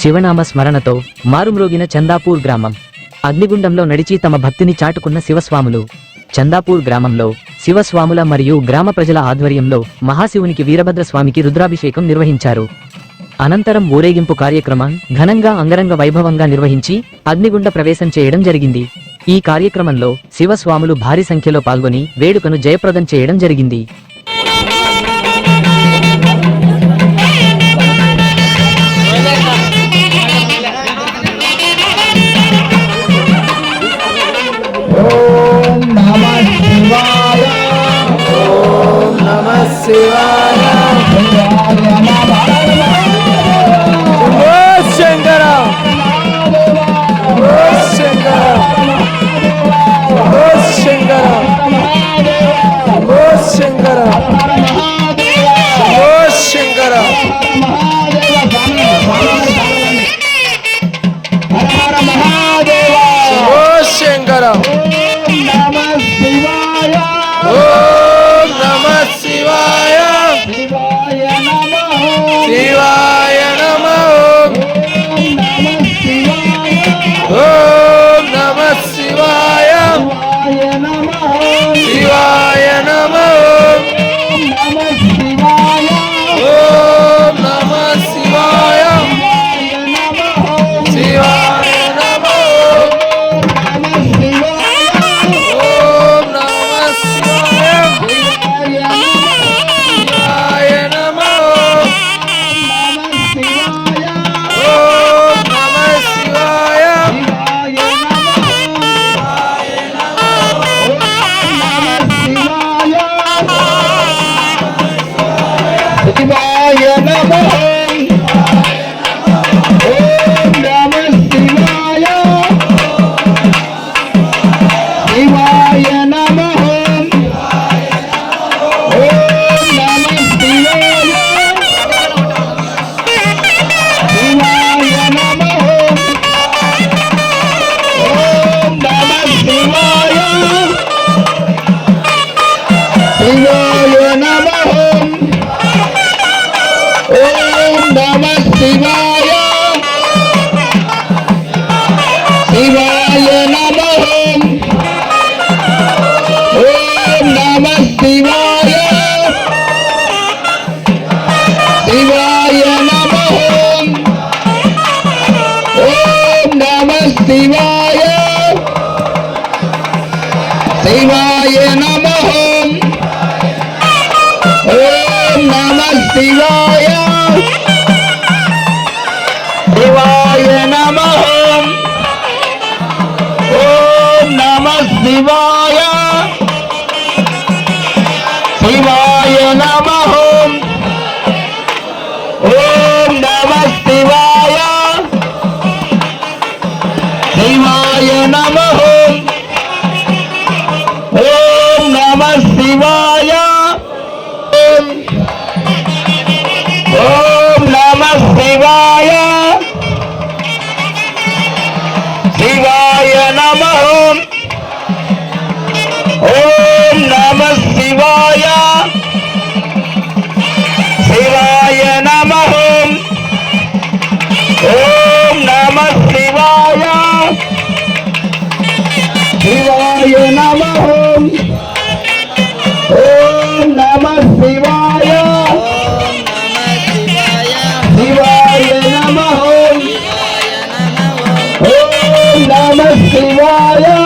శివనామ స్మరణతో మారుమ్రోగిన చందాపూర్ గ్రామం. అగ్నిగుండంలో నడిచి తమ భక్తిని చాటుకున్న శివస్వాములు. చందాపూర్ గ్రామంలో శివస్వాముల మరియు గ్రామ ప్రజల ఆధ్వర్యంలో మహాశివునికి వీరభద్ర స్వామికి రుద్రాభిషేకం నిర్వహించారు. అనంతరం ఊరేగింపు కార్యక్రమం ఘనంగా అంగరంగ వైభవంగా నిర్వహించి అగ్నిగుండ ప్రవేశం చేయడం జరిగింది. ఈ కార్యక్రమంలో శివస్వాములు భారీ సంఖ్యలో పాల్గొని వేడుకను జయప్రదం చేయడం జరిగింది. சிவாய. namah Shivaya Shivaya namah Om namah Shivaya Shivaya namah Om namah Shivaya Shivaya namah Om namah Shivaya சிவாய சிவாய நமகம் ஓம் நம சிவாய சிவாய நமகம் ஓம் நம சிவாய சிவாய நமகம் ஓம் நம சிவாய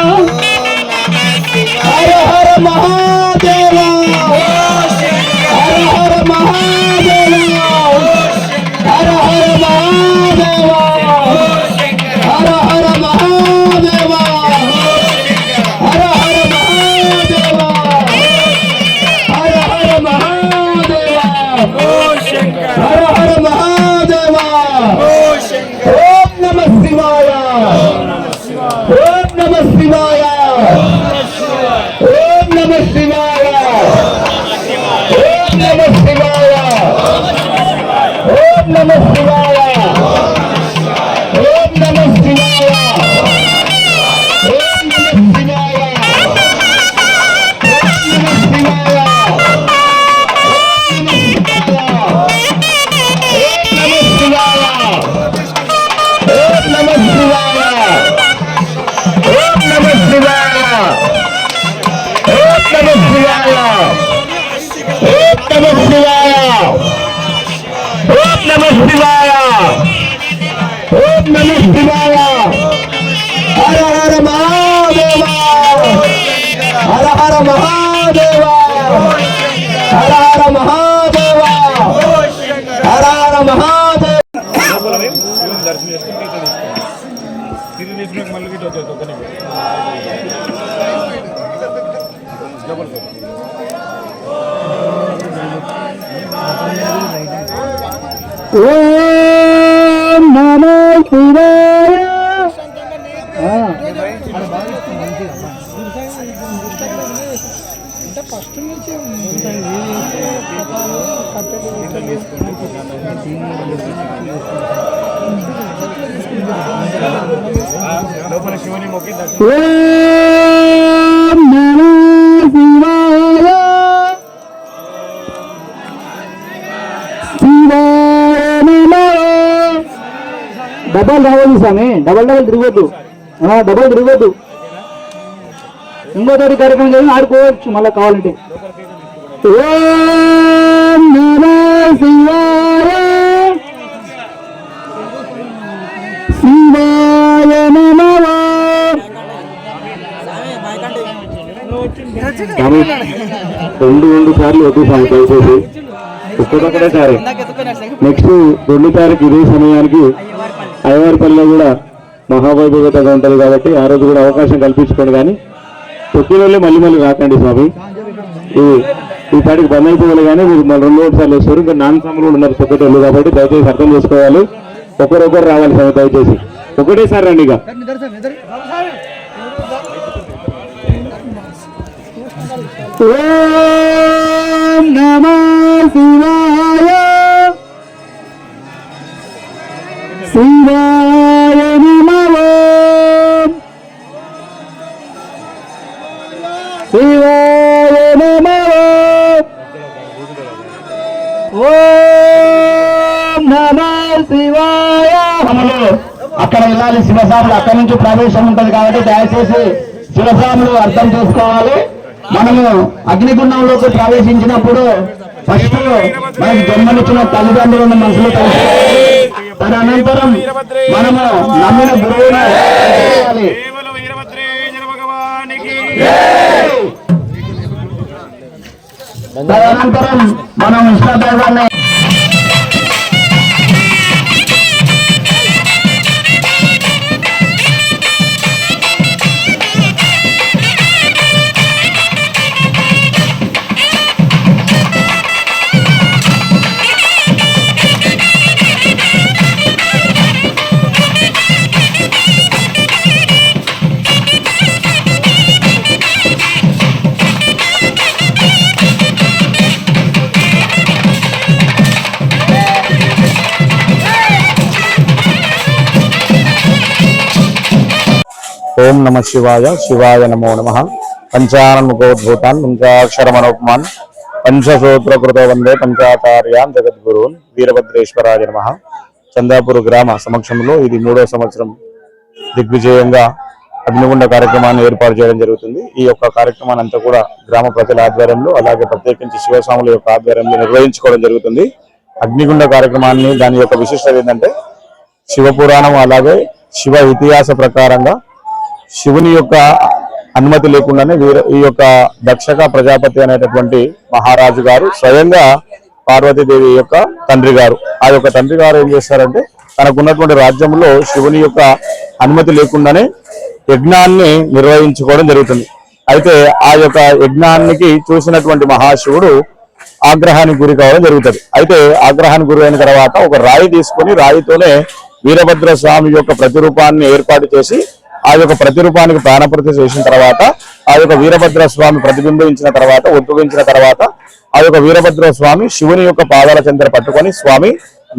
ఓం నమ శివాయ ఓం నమ శివాయ శివాయ నమః డబల్ రావాలి స్వామి. Double double తిరగొద్దు. ఆ, డబల్ తిరగొద్దు. తోటి కార్యక్రమం చేసి ఆడుకోవచ్చు మళ్ళీ కావాలంటే. ఓ నమః శివాయ రెండు రెండు సార్లు వద్దు స్వామి దయచేసి ఒక్కడొక్కడే సారి. నెక్స్ట్ రెండు తారీఖు ఇదే సమయానికి అయ్యవారిపల్లిలో కూడా మహావైభవత ఉంటుంది కాబట్టి ఆ రోజు కూడా అవకాశం కల్పించుకోండి కానీ తొక్కిన మళ్ళీ మళ్ళీ రాకండి స్వామి. ఈ ఈ పాటికి బంద్ అయిపోవాలి కానీ మీరు మళ్ళీ రెండు మూడు సార్లు వస్తారు. ఇంకా నాన్న సాములు ఉన్నారు తొక్కటోళ్ళు కాబట్టి దయచేసి అర్థం చేసుకోవాలి. ఒకరొకరు రావాలి స్వామి దయచేసి. ఒకటేసారి రండి ఇక. ఓం నమ శివాయ. శివాయ నమ. శివాయ నమ. ఓం అక్కడ వెళ్ళాలి శివస్వాములు. అక్కడి నుంచి ప్రవేశం ఉంటది కాబట్టి దయచేసి శివస్వాములు అర్థం చేసుకోవాలి. మనము అగ్నిగుండంలోకి ప్రవేశించినప్పుడు ఫస్ట్ మనకి జన్మనిచ్చిన తల్లిదండ్రులను మనసులో తలుచుకోవాలి తదనంతరం మనము నమ్మిన గురువుని చేయాలి. కేవలం వీరభద్రేంద్ర భగవానికి తదనంతరం మనం ఇష్టదైవాన్ని ఓం నమ శివాయ శివాయ నమో నమ. పంచానముఖోద్భూతాన్ పంచాక్షరమనోపమాన్ పంచసూత్రకృత వందే పంచాచార్యాన్ జగద్గురువున్ వీరభద్రేశ్వరాయ నమ. చందాపూర్ గ్రామ సమక్షంలో ఇది మూడో సంవత్సరం దిగ్విజయంగా అగ్నిగుండ కార్యక్రమాన్ని ఏర్పాటు చేయడం జరుగుతుంది. ఈ యొక్క కార్యక్రమాన్ని అంతా కూడా గ్రామ ప్రజల ఆధ్వర్యంలో అలాగే ప్రత్యేకించి శివస్వాముల యొక్క ఆధ్వర్యంలో నిర్వహించుకోవడం జరుగుతుంది. అగ్నిగుండ కార్యక్రమాన్ని దాని యొక్క విశిష్టత ఏంటంటే శివ పురాణం అలాగే శివ ఇతిహాస ప్రకారంగా శివుని యొక్క అనుమతి లేకుండానే వీర ఈ యొక్క దక్షక ప్రజాపతి అనేటటువంటి మహారాజు గారు స్వయంగా పార్వతీదేవి యొక్క తండ్రి గారు. ఆ యొక్క తండ్రి గారు ఏం చేస్తారంటే తనకున్నటువంటి రాజ్యంలో శివుని యొక్క అనుమతి లేకుండానే యజ్ఞాన్ని నిర్వహించుకోవడం జరుగుతుంది. అయితే ఆ యొక్క యజ్ఞానికి చూసినటువంటి మహాశివుడు ఆగ్రహానికి గురి కావడం జరుగుతుంది. అయితే ఆగ్రహానికి గురి అయిన తర్వాత ఒక రాయి తీసుకొని రాయితోనే వీరభద్ర స్వామి యొక్క ప్రతిరూపాన్ని ఏర్పాటు చేసి ఆ యొక్క ప్రతిరూపానికి ప్రాణప్రతి చేసిన తర్వాత ఆ యొక్క వీరభద్ర స్వామి ప్రతిబింబించిన తర్వాత ఉద్భవించిన తర్వాత ఆ యొక్క వీరభద్ర స్వామి శివుని యొక్క పాదాల చెందర పట్టుకొని స్వామి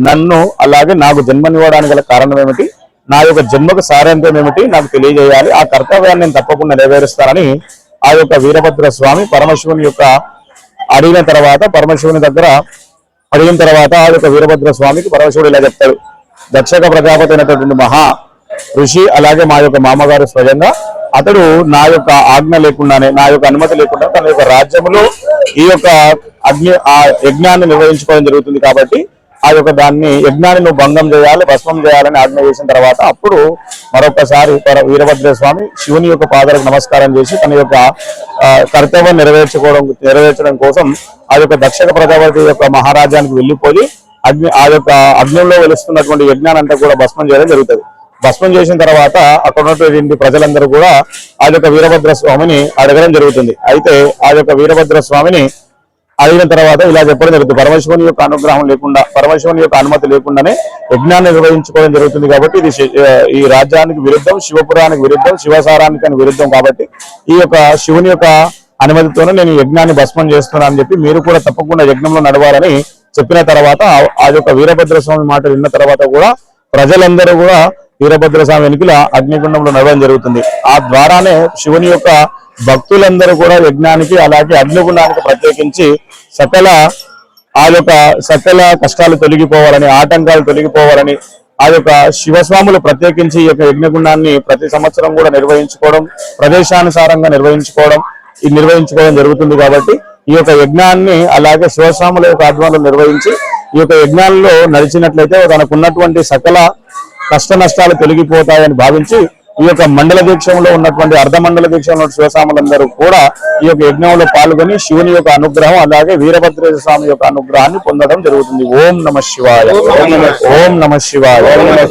నన్ను అలాగే నాకు జన్మనివ్వడానికి గల కారణం ఏమిటి? నా యొక్క జన్మకు సారాంతం ఏమిటి? నాకు తెలియజేయాలి. ఆ కర్తవ్యాన్ని నేను తప్పకుండా నెరవేరుస్తానని ఆ యొక్క వీరభద్ర స్వామి పరమశివుని యొక్క అడిగిన తర్వాత పరమశివుని దగ్గర అడిగిన తర్వాత ఆ యొక్క వీరభద్ర స్వామికి పరమశివుడు ఇలా చెప్తాడు. దక్షక ప్రజాపతి అయినటువంటి మహా ఋషి అలాగే మా యొక్క మామగారు స్వయంగా అతడు నా యొక్క ఆజ్ఞ లేకుండానే నా యొక్క అనుమతి లేకుండా తన యొక్క రాజ్యములో ఈ యొక్క అగ్ని ఆ యజ్ఞాన్ని నిర్వహించుకోవడం జరుగుతుంది కాబట్టి ఆ యొక్క దాన్ని యజ్ఞాన్ని నువ్వు భంగం చేయాలి భస్మం చేయాలని ఆజ్ఞ చేసిన తర్వాత అప్పుడు మరొకసారి వీరభద్ర స్వామి శివుని యొక్క పాదాలకు నమస్కారం చేసి తన యొక్క కర్తవ్యం నెరవేర్చుకోవడం నెరవేర్చడం కోసం ఆ యొక్క దక్షిణ ప్రజాపతి యొక్క మహారాజానికి వెళ్ళిపోయి అగ్ని ఆ యొక్క అగ్నిలో వెలుస్తున్నటువంటి యజ్ఞానంతా కూడా భస్మం చేయడం జరుగుతుంది. భస్మం చేసిన తర్వాత అక్కడ ఉన్నటువంటి ప్రజలందరూ కూడా ఆ యొక్క వీరభద్ర స్వామిని అడగడం జరుగుతుంది. అయితే ఆ యొక్క వీరభద్ర స్వామిని అడిగిన తర్వాత ఇలా చెప్పడం జరుగుతుంది. పరమశివుని యొక్క అనుగ్రహం లేకుండా పరమశివుని యొక్క అనుమతి లేకుండానే యజ్ఞాన్ని నిర్వహించుకోవడం జరుగుతుంది కాబట్టి ఇది ఈ రాజ్యానికి విరుద్ధం శివపురానికి విరుద్ధం శివసారానికి అని విరుద్ధం కాబట్టి ఈ యొక్క శివుని యొక్క అనుమతితోనే నేను యజ్ఞాన్ని భస్మం చేస్తున్నాను అని చెప్పి మీరు కూడా తప్పకుండా యజ్ఞంలో నడవాలని చెప్పిన తర్వాత ఆ- ఆ యొక్క వీరభద్ర స్వామి మాట విన్న తర్వాత కూడా ప్రజలందరూ కూడా వీరభద్ర స్వామి వెనుకల అగ్నిగుండంలో నడవడం జరుగుతుంది. ఆ ద్వారానే శివుని యొక్క భక్తులందరూ కూడా యజ్ఞానికి అలాగే అగ్నిగుండానికి ప్రత్యేకించి సకల ఆ యొక్క సకల కష్టాలు తొలగిపోవాలని ఆటంకాలు తొలగిపోవాలని ఆ యొక్క శివస్వాములు ప్రత్యేకించి ఈ యొక్క యజ్ఞగుండాన్ని ప్రతి సంవత్సరం కూడా నిర్వహించుకోవడం ప్రదేశానుసారంగా నిర్వహించుకోవడం ఇది నిర్వహించుకోవడం జరుగుతుంది కాబట్టి ఈ యొక్క యజ్ఞాన్ని అలాగే శివస్వాముల యొక్క ఆధ్వర్యంలో నిర్వహించి ఈ యొక్క యజ్ఞాల్లో నడిచినట్లయితే తనకున్నటువంటి సకల కష్ట నష్టాలు తొలగిపోతాయని భావించి ఈ యొక్క మండల దీక్షంలో ఉన్నటువంటి అర్ధ మండల దీక్షంలో శివస్వాములందరూ కూడా ఈ యొక్క యజ్ఞంలో పాల్గొని శివుని యొక్క అనుగ్రహం అలాగే వీరభద్ర స్వామి యొక్క అనుగ్రహాన్ని పొందడం జరుగుతుంది. ఓం నమ శివాయ. ఓం నమ శివాయ. ఓం నమ